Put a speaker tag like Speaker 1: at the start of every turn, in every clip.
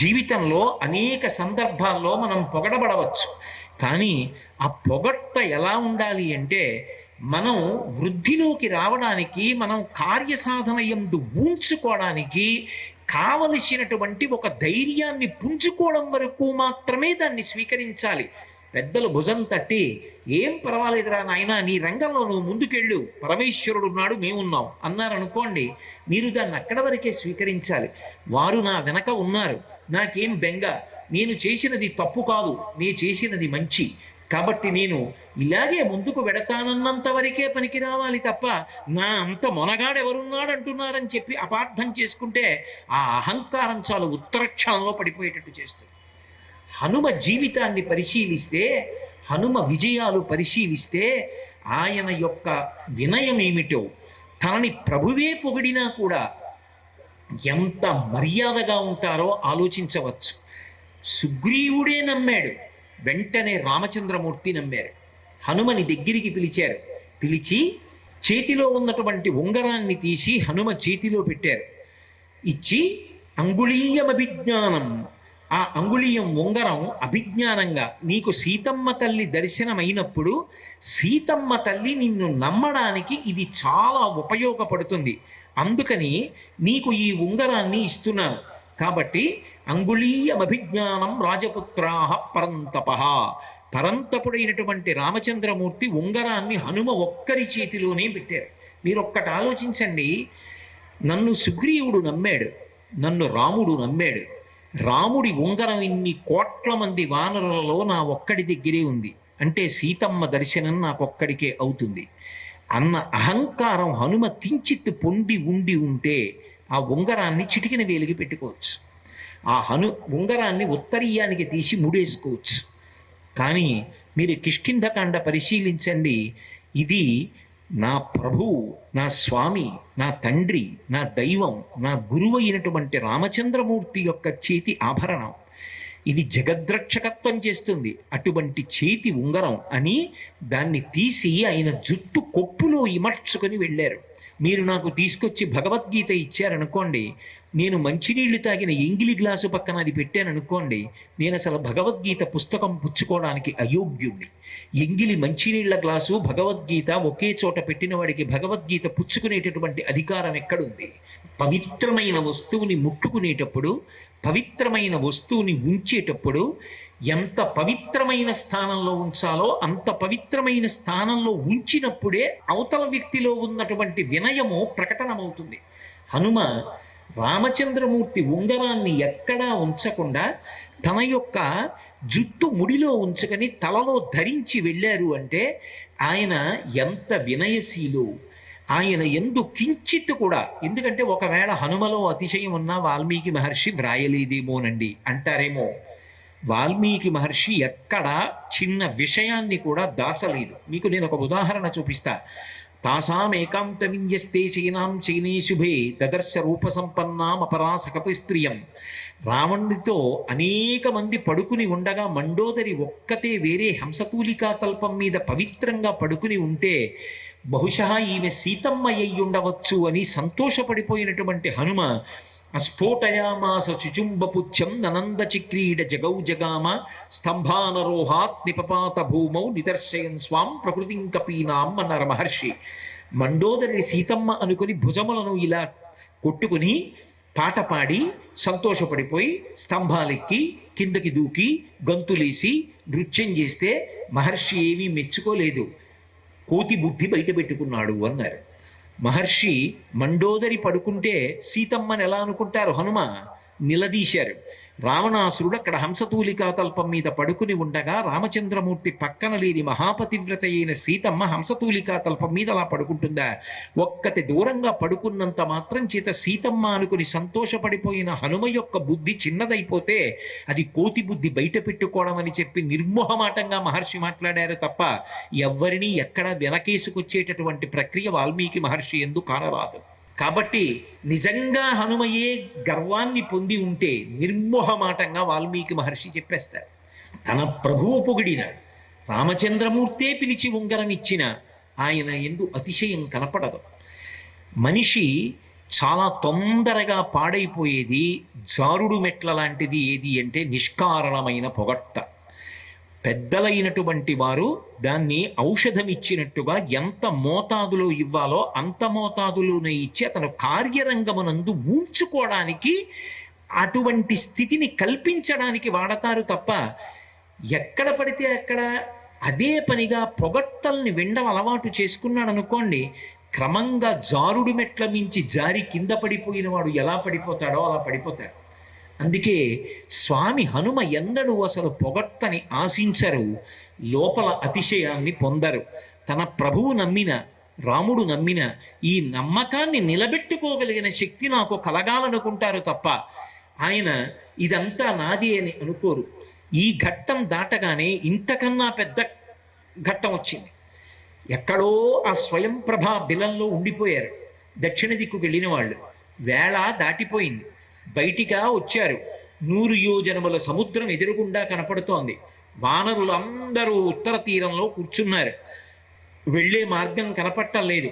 Speaker 1: జీవితంలో అనేక సందర్భాల్లో మనం పొగడబడవచ్చు. కానీ ఆ పొగట్ట ఎలా ఉండాలి అంటే మనం వృద్ధిలోకి రావడానికి మనం కార్యసాధన ఎందు ఊంచుకోవడానికి కావలసినటువంటి ఒక ధైర్యాన్ని పుంజుకోవడం వరకు మాత్రమే దాన్ని స్వీకరించాలి. పెద్దలు భుజం తట్టి ఏం పర్వాలేదురా నాయనా నీ రంగంలో నువ్వు ముందుకెళ్ళు పరమేశ్వరుడు ఉన్నాడు మేమున్నాం అన్నారనుకోండి మీరు దాన్ని అక్కడ వరకే స్వీకరించాలి. వారు నా వెనక ఉన్నారు నాకేం బెంగ నేను చేసినది తప్పు కాదు నేను చేసినది మంచి కాబట్టి నేను ఇలాగే ముందుకు వెడతానన్నంత వరకే పనికి రావాలి తప్ప నా అంత మొనగాడెవరున్నాడు అంటున్నారని చెప్పి అపార్థం చేసుకుంటే ఆ అహంకారం చాలు ఉత్తరక్షణంలో పడిపోయేటట్టు చేస్తుంది. హనుమ జీవితాన్ని పరిశీలిస్తే హనుమ విజయాలు పరిశీలిస్తే ఆయన యొక్క వినయం ఏమిటో తనని ప్రభువే పొగిడినా కూడా ఎంత మర్యాదగా ఉంటారో ఆలోచించవచ్చు. సుగ్రీవుడే నమ్మాడు వెంటనే రామచంద్రమూర్తి నమ్మారు. హనుమని దగ్గరికి పిలిచారు. పిలిచి చేతిలో ఉన్నటువంటి ఉంగరాన్ని తీసి హనుమ చేతిలో పెట్టారు. ఇచ్చి అంగుళీయమభిజ్ఞానం ఆ అంగుళీయం ఉంగరం అభిజ్ఞానంగా నీకు సీతమ్మ తల్లి దర్శనమైనప్పుడు సీతమ్మ తల్లి నిన్ను నమ్మడానికి ఇది చాలా ఉపయోగపడుతుంది. అందుకని నీకు ఈ ఉంగరాన్ని ఇస్తున్నాను. కాబట్టి అంగుళీయమభిజ్ఞానం రాజపుత్రాహ పరంతప. పరంతపుడైనటువంటి రామచంద్రమూర్తి ఉంగరాన్ని హనుమ ఒక్కరి చేతిలోనే పెట్టారు. మీరు ఒక్కటి ఆలోచించండి. నన్ను సుగ్రీవుడు నమ్మాడు. నన్ను రాముడు నమ్మాడు. రాముడి ఉంగరం ఇన్ని కోట్ల మంది వానరులలో నా ఒక్కడి దగ్గరే ఉంది. అంటే సీతమ్మ దర్శనం నాకొక్కడికే అవుతుంది. అన్న అహంకారం హనుమ కించిత్ పొంది ఉండి ఉంటే ఆ ఉంగరాన్ని చిటికిన వేలికి పెట్టుకోవచ్చు. ఆ హను ఉంగరాన్ని ఉత్తరీయానికి తీసి ముడేసుకోవచ్చు. కానీ మీరు కిష్కింధకాండ పరిశీలించండి. ఇది నా ప్రభువు నా స్వామి నా తండ్రి నా దైవం నా గురువు అయినటువంటి రామచంద్రమూర్తి యొక్క చేతి ఆభరణం. ఇది జగద్రక్షకత్వం చేస్తుంది. అటువంటి చేతి ఉంగరం అని దాన్ని తీసి ఆయన జుట్టు కొప్పులో ఇమర్చుకొని వెళ్ళారు. మీరు నాకు తీసుకొచ్చి భగవద్గీత ఇచ్చారనుకోండి నేను మంచినీళ్ళు తాగిన ఎంగిలి గ్లాసు పక్కన అది పెట్టాను అనుకోండి నేను అసలు భగవద్గీత పుస్తకం పుచ్చుకోవడానికి అయోగ్యుణ్ణి. ఎంగిలి మంచినీళ్ళ గ్లాసు భగవద్గీత ఒకే చోట పెట్టిన వాడికి భగవద్గీత పుచ్చుకునేటటువంటి అధికారం ఎక్కడుంది? పవిత్రమైన వస్తువుని ముట్టుకునేటప్పుడు పవిత్రమైన వస్తువుని ఉంచేటప్పుడు ఎంత పవిత్రమైన స్థానంలో ఉంచాలో అంత పవిత్రమైన స్థానంలో ఉంచినప్పుడే అవతల వ్యక్తిలో ఉన్నటువంటి వినయము ప్రకటనమవుతుంది. హనుమ రామచంద్రమూర్తి ఉంగరాన్ని ఎక్కడా ఉంచకుండా తన యొక్క జుట్టు ముడిలో ఉంచకని తలలో ధరించి వెళ్ళారు అంటే ఆయన ఎంత వినయశీలు. ఆయన ఎందు కించిత్ కూడా ఎందుకంటే ఒకవేళ హనుమలో అతిశయం ఉన్న వాల్మీకి మహర్షి వ్రాయలేదేమోనండి అంటారేమో. వాల్మీకి మహర్షి ఎక్కడ చిన్న విషయాన్ని కూడా దాచలేదు. మీకు నేను ఒక ఉదాహరణ చూపిస్తా. తాసాం చైనాం చైనే శుభే దదర్శ రూపసంపన్నాం అపరాసకపి ప్రియం రావణుడితో అనేక మంది పడుకుని ఉండగా మండోదరి ఒక్కతే వేరే హంసతూలికా తల్పం మీద పవిత్రంగా పడుకుని ఉంటే బహుశా ఈమె సీతమ్మ అయ్యుండవచ్చు ఉండవచ్చు అని సంతోషపడిపోయినటువంటి హనుమ అస్ఫోటయామాస శుచుంబపుచ్చం ననందచిక్రీడ జగౌ జగామ స్తంభానరోహాత్ నిపపాత భూమౌ నిదర్శయన్ స్వాం ప్రకృతిం కపీనాం అన్నారు మహర్షి. మండోదరి సీతమ్మ అనుకుని భుజములను ఇలా కొట్టుకుని పాట పాడి సంతోషపడిపోయి స్తంభాలెక్కి కిందకి దూకి గంతులేసి నృత్యం చేస్తే మహర్షి ఏమీ మెచ్చుకోలేదు. కోతి బుద్ధి బయట పెట్టుకున్నాడు అన్నారు. మహర్షి మండోదరి పడుకుంటే సీతమ్మని ఎలా అనుకుంటారు? హనుమ నిలదీశారు. రావణాసురుడు అక్కడ హంసతూలికా తల్పం మీద పడుకుని ఉండగా రామచంద్రమూర్తి పక్కన లేని మహాపతివ్రత అయిన సీతమ్మ హంసతూలికా తల్పం మీద అలా పడుకుంటుందా? ఒక్కటి దూరంగా పడుకున్నంత మాత్రం చేత సీతమ్మ అనుకుని సంతోషపడిపోయిన హనుమ యొక్క బుద్ధి చిన్నదైపోతే అది కోతి బుద్ధి బయట పెట్టుకోవడం అని చెప్పి నిర్మోహమాటంగా మహర్షి మాట్లాడారు తప్ప ఎవ్వరినీ ఎక్కడ వెనకేసుకొచ్చేటటువంటి ప్రక్రియ వాల్మీకి మహర్షి ఎందు కానరాదు. కాబట్టి నిజంగా హనుమయే గర్వాన్ని పొంది ఉంటే నిర్మోహమాటంగా వాల్మీకి మహర్షి చెప్పేస్తారు. తన ప్రభువు పొగిడిన రామచంద్రమూర్తే పిలిచి ఉంగరం ఇచ్చిన ఆయన ఎందు అతిశయం కనపడదు. మనిషి చాలా తొందరగా పాడైపోయేది జారుడు మెట్ల లాంటిది ఏది అంటే నిష్కారణమైన పొగట్ట. పెద్దలైనటువంటి వారు దాన్ని ఔషధం ఇచ్చినట్టుగా ఎంత మోతాదులో ఇవ్వాలో అంత మోతాదులోనే ఇచ్చి అతను కార్యరంగమునందు ఉంచుకోవడానికి అటువంటి స్థితిని కల్పించడానికి వాడతారు తప్ప ఎక్కడ పడితే అక్కడ అదే పనిగా పొగట్టల్ని విండం అలవాటు చేసుకున్నాడు అనుకోండి క్రమంగా జారుడు మెట్ల మించి జారి కింద పడిపోయిన వాడు ఎలా పడిపోతాడో అలా పడిపోతాడు. అందుకే స్వామి హనుమ ఎన్నడూ అసలు పొగట్టని ఆశించరు లోపల అతిశయాన్ని పొందరు. తన ప్రభువు నమ్మిన రాముడు నమ్మిన ఈ నమ్మకాన్ని నిలబెట్టుకోగలిగిన శక్తి నాకు కలగాలనుకుంటారు తప్ప ఆయన ఇదంతా నాది అని అనుకోరు. ఈ ఘట్టం దాటగానే ఇంతకన్నా పెద్ద ఘట్టం వచ్చింది. ఎక్కడో ఆ స్వయం ప్రభా బిలంలో ఉండిపోయారు. దక్షిణ దిక్కు వెళ్ళిన వాళ్ళు. వేళ దాటిపోయింది. బయటికా వచ్చారు. నూరు యోజనముల సముద్రం ఎదురుగుండా కనపడుతోంది. వానరులు అందరూ ఉత్తర తీరంలో కూర్చున్నారు. వెళ్ళే మార్గం కనపట్టలేదు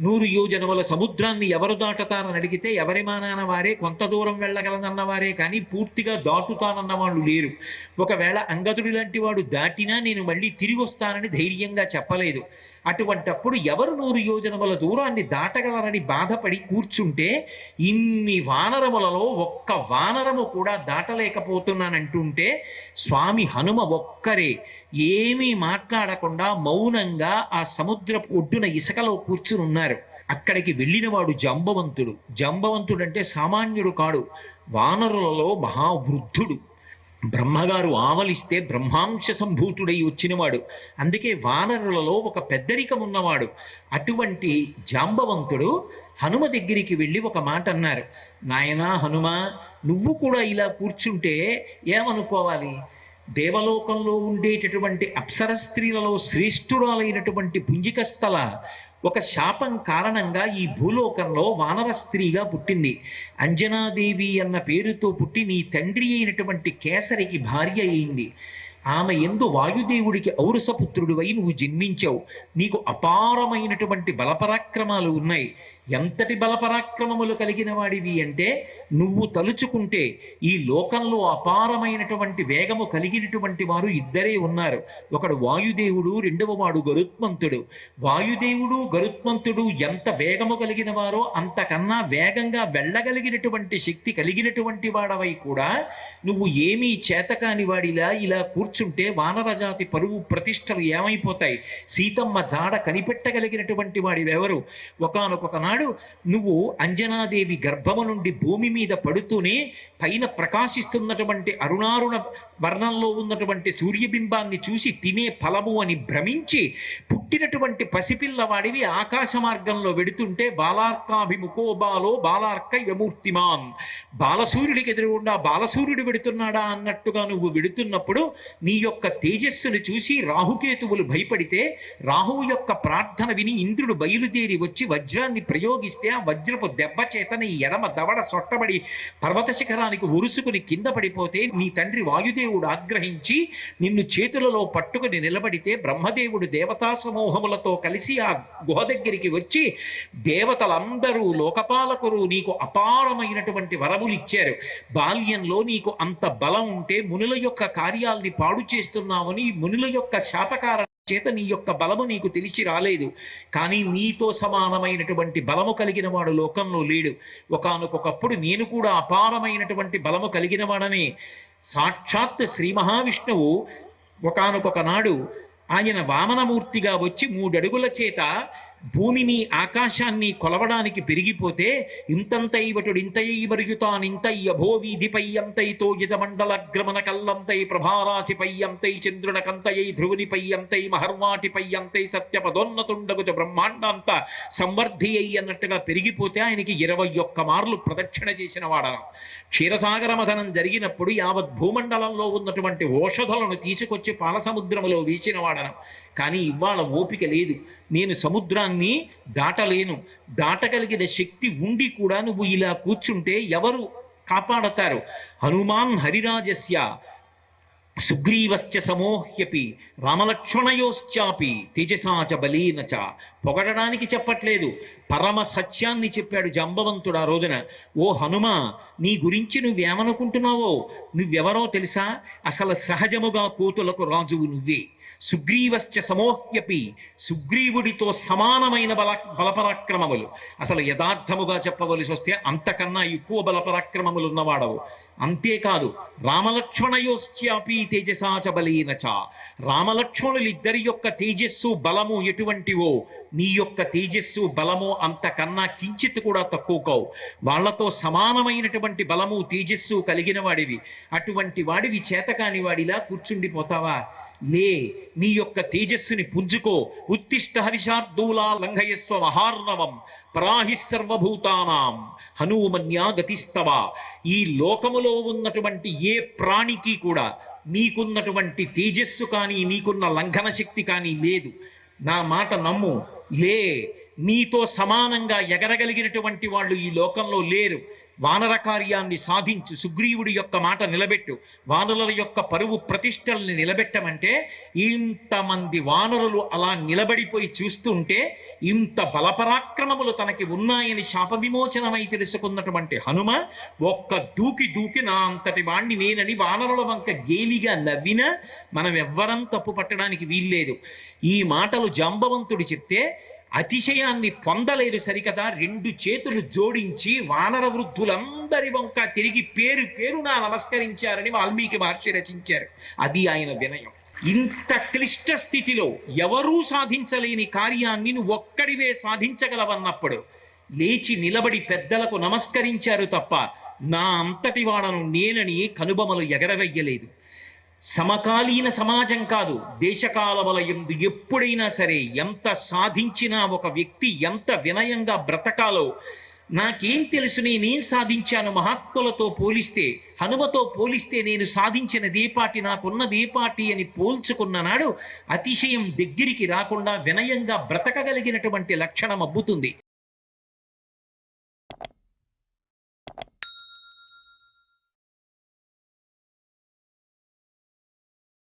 Speaker 1: నూరు యోజనముల సముద్రాన్ని ఎవరు దాటుతారని అడిగితే ఎవరి మానాన వారే కొంత దూరం వెళ్ళగలనన్న వారే కానీ పూర్తిగా దాటుతానన్న వాళ్ళు లేరు. ఒకవేళ అంగదుడి లాంటి వాడు దాటినా నేను మళ్ళీ తిరిగి వస్తానని ధైర్యంగా చెప్పలేదు. అటువంటప్పుడు ఎవరు నూరు యోజనముల దూరాన్ని దాటగలరని బాధపడి కూర్చుంటే ఇన్ని వానరములలో ఒక్క వానరము కూడా దాటలేకపోతున్నానంటుంటే స్వామి హనుమ ఒక్కరే ఏమీ మాట్లాడకుండా మౌనంగా ఆ సముద్ర ఒడ్డున ఇసుకలో కూర్చుని ఉన్నారు అక్కడికి వెళ్ళినవాడు జంబవంతుడు. జంబవంతుడు అంటే సామాన్యుడు కాడు. వానరులలో మహావృద్ధుడు. బ్రహ్మగారు ఆవలిస్తే బ్రహ్మాంశ సంభూతుడై వచ్చినవాడు. అందుకే వానరులలో ఒక పెద్దరికం ఉన్నవాడు అటువంటి జాంబవంతుడు హనుమ దగ్గరికి వెళ్ళి ఒక మాట అన్నారు. నాయనా హనుమ నువ్వు కూడా ఇలా కూర్చుంటే ఏమనుకోవాలి? దేవలోకంలో ఉండేటటువంటి అప్సర స్త్రీలలో శ్రేష్ఠురాలైనటువంటి పుంజికస్థల ఒక శాపం కారణంగా ఈ భూలోకంలో వానర స్త్రీగా పుట్టింది. అంజనాదేవి అన్న పేరుతో పుట్టి నీ తండ్రి అయినటువంటి కేసరికి భార్య అయింది. ఆమె ఎందు వాయుదేవుడికి ఔరసపుత్రుడివై నువ్వు జన్మించావు. నీకు అపారమైనటువంటి బలపరాక్రమాలు ఉన్నాయి. ఎంతటి బలపరాక్రమములు కలిగిన వాడివి అంటే నువ్వు తలుచుకుంటే ఈ లోకంలో అపారమైనటువంటి వేగము కలిగినటువంటి వారు ఇద్దరే ఉన్నారు. ఒకడు వాయుదేవుడు రెండవ వాడు గరుత్మంతుడు. వాయుదేవుడు గరుత్మంతుడు ఎంత వేగము కలిగిన వారో అంతకన్నా వేగంగా వెళ్ళగలిగినటువంటి శక్తి కలిగినటువంటి వాడవై కూడా నువ్వు ఏమీ చేతకాని వాడిలా ఇలా కూర్చుంటే వానరజాతి పరువు ప్రతిష్టలు ఏమైపోతాయి? సీతమ్మ జాడ కనిపెట్టగలిగినటువంటి వాడివెవరు? ఒకనొక నాడు నువ్వు అంజనాదేవి గర్భము నుండి భూమి మీద పడుతూనే పైన ప్రకాశిస్తున్నటువంటి అరుణారుణ వర్ణంలో ఉన్నటువంటి సూర్యబింబాన్ని చూసి తినే ఫలము అని భ్రమించి పుట్టినటువంటి పసిపిల్లవాడివి ఆకాశ మార్గంలో వెడుతుంటే బాలార్కాభిముఖో బాలో బాలార్క యమూర్తిమాన్ బాలసూర్యుడికి ఎదురుగుండా బాలసూర్యుడు వెడుతున్నాడా అన్నట్టుగా నువ్వు వెడుతున్నప్పుడు నీ యొక్క తేజస్సును చూసి రాహుకేతువులు భయపడితే రాహువు యొక్క ప్రార్థన విని ఇంద్రుడు బయలుదేరి వచ్చి వజ్రాన్ని ప్రయోగిస్తే ఆ వజ్రపు దెబ్బ చేత నీ ఎడమ దవడ సొట్టబడి పర్వత శిఖరానికి ఉరుసుకుని కింద పడిపోతే నీ తండ్రి వాయుదేవుడు ఆగ్రహించి నిన్ను చేతులలో పట్టుకుని నిలబడితే బ్రహ్మదేవుడు దేవతా సమూహములతో కలిసి ఆ గుహ దగ్గరికి వచ్చి దేవతలందరూ లోకపాలకులు నీకు అపారమైనటువంటి వరములు ఇచ్చారు. బాల్యంలో నీకు అంత బలం ఉంటే మునుల యొక్క కార్యాల్ని పాడు చేస్తున్నావని మునుల యొక్క శాపకార చేత నీ యొక్క బలము నీకు తెలిసి రాలేదు. కానీ నీతో సమానమైనటువంటి బలము కలిగిన వాడు లోకంలో లేడు. ఒకనకొకప్పుడు నేను కూడా అపారమైనటువంటి బలము కలిగిన వాడని. సాక్షాత్ శ్రీ మహావిష్ణువు ఒకనకొక నాడు ఆయన వామనమూర్తిగా వచ్చి మూడడుగుల చేత భూమిని ఆకాశాన్ని కొలవడానికి పెరిగిపోతే ఇంతంతైవటుడు ఇంతయ్యి మరుగుతానింతయ్య భోవీధిపై అంతైతో యజమండలగ్రమణ కల్లంతై ప్రభారాశిపై అంతై చంద్రున కంతయై ధ్రువునిపై అంతై మహర్వాటిపై అంతై సత్యపదోన్నతుండగుచ బ్రహ్మాండాంత సంవర్ధి అయ్యి అన్నట్టుగా పెరిగిపోతే ఆయనకి ఇరవై ఒక్క మార్లు ప్రదక్షిణ చేసిన వాడనం క్షీరసాగర మథనం జరిగినప్పుడు యావత్ భూమండలంలో ఉన్నటువంటి ఓషధులను తీసుకొచ్చి పాలసముద్రములో వీచిన వాడనం కానీ ఇవాళ ఓపిక లేదు. నేను సముద్రాన్ని దాటలేను. దాటగలిగిన శక్తి ఉండి కూడా నువ్వు ఇలా కూర్చుంటే ఎవరు కాపాడతారు? హనుమాన్ హరిరాజస్య. సుగ్రీవశ్చ సమోహ్యపి రామలక్ష్మణయోశ్చాపి తేజసాచ బలీన చ. పొగడడానికి చెప్పట్లేదు. పరమ సత్యాన్ని చెప్పాడు జంబవంతుడు ఆ రోజున. ఓ హనుమ నీ గురించి నువ్వేమనుకుంటున్నావో నువ్వెవరో తెలుసా? అసలు సహజముగా కోతులకు రాజువు నువ్వే. సుగ్రీవశ్చ సమోహ్యపి సుగ్రీవుడితో సమానమైన బల బలపరాక్రమములు. అసలు యథార్థముగా చెప్పవలసి వస్తే అంతకన్నా ఎక్కువ బలపరాక్రమములు ఉన్నవాడవు అంతేకాదు రామలక్ష్మణయోశ్చాపి తేజసాచ బలీన చ. రామలక్ష్మణులిద్దరి యొక్క తేజస్సు బలము ఎటువంటివో నీ యొక్క తేజస్సు బలము అంతకన్నా కించిత్ కూడా తక్కువ కావు. వాళ్ళతో సమానమైనటువంటి బలము తేజస్సు కలిగిన వాడివి. అటువంటి వాడివి చేతకాని వాడిలా కూర్చుండిపోతావా? లే నీ యొక్క తేజస్సుని పుంజుకో. ఉత్తిష్ట హరిషార్దూలా లంఘయస్వ మహార్ణవం ప్రాహి సర్వభూతానాం. హనుమన్యా గతిస్తవ. ఈ లోకములో ఉన్నటువంటి ఏ ప్రాణికి కూడా నీకున్నటువంటి తేజస్సు కానీ నీకున్న లంఘన శక్తి కానీ లేదు. నా మాట నమ్ము. లే నీతో సమానంగా ఎగరగలిగినటువంటి వాళ్ళు ఈ లోకంలో లేరు. వానర కార్యాన్ని సాధించు సుగ్రీవుడి యొక్క మాట నిలబెట్టు వానరుల యొక్క పరువు ప్రతిష్టల్ని నిలబెట్టమంటే ఇంతమంది వానరులు అలా నిలబడిపోయి చూస్తుంటే ఇంత బలపరాక్రమములు తనకి ఉన్నాయని శాప విమోచనమై తెలుసుకున్నటువంటి హనుమ ఒక్క దూకి దూకి నా అంతటి వాణ్ణి నేనని వానరుల వంక గేలిగా నవ్వినా మనం ఎవ్వరం తప్పు పట్టడానికి వీల్లేదు. ఈ మాటలు జాంబవంతుడు చెప్తే అతిశయాన్ని పొందలేదు సరికదా. రెండు చేతులు జోడించి వానర వృద్ధులందరి వంక తిరిగి పేరు పేరున నమస్కరించారని వాల్మీకి మహర్షి రచించారు. అది ఆయన వినయం. ఇంత క్లిష్ట స్థితిలో ఎవరూ సాధించలేని కార్యాన్ని నువ్వు ఒక్కడివే సాధించగలవన్నప్పుడు లేచి నిలబడి పెద్దలకు నమస్కరించారు తప్ప నా అంతటి వాడను నేనని కనుబొమలు ఎగరవెయ్యలేదు సమకాలీన సమాజం కాదు దేశకాల వలయందు ఎప్పుడైనా సరే ఎంత సాధించినా ఒక వ్యక్తి ఎంత వినయంగా బ్రతకాలో నాకేం తెలుసు నేనేం సాధించాను మహాత్ములతో పోలిస్తే హనుమతో పోలిస్తే నేను సాధించిన దీపాటి నాకున్న దీపాటి అని పోల్చుకున్న నాడు అతిశయం దగ్గరికి రాకుండా వినయంగా బ్రతకగలిగినటువంటి లక్షణం అబ్బుతుంది.